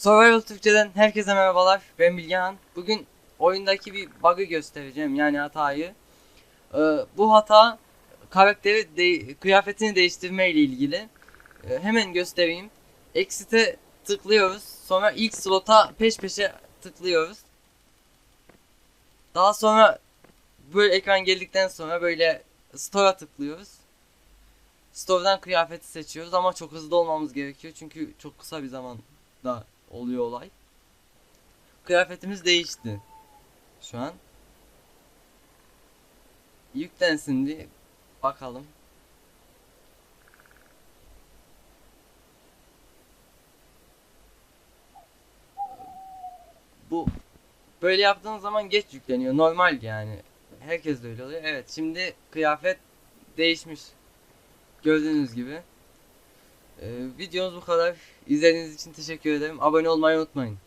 Survival Türkçe'den herkese merhabalar. Ben Bilgehan. Bugün oyundaki bir bug'ı göstereceğim yani hatayı. Ee, bu hata karakteri de- kıyafetini değiştirme ile ilgili. Ee, hemen göstereyim. Exit'e tıklıyoruz. Sonra ilk slota peş peşe tıklıyoruz. Daha sonra böyle ekran geldikten sonra böyle store'a tıklıyoruz. Store'dan kıyafeti seçiyoruz ama çok hızlı olmamız gerekiyor çünkü çok kısa bir zamanda oluyor olay. Kıyafetimiz değişti. Şu an. Yüklensin diye bakalım. Bu böyle yaptığınız zaman geç yükleniyor. Normal yani. Herkes de öyle oluyor. Evet şimdi kıyafet değişmiş. Gördüğünüz gibi. Ee, videomuz bu kadar. İzlediğiniz için teşekkür ederim. Abone olmayı unutmayın.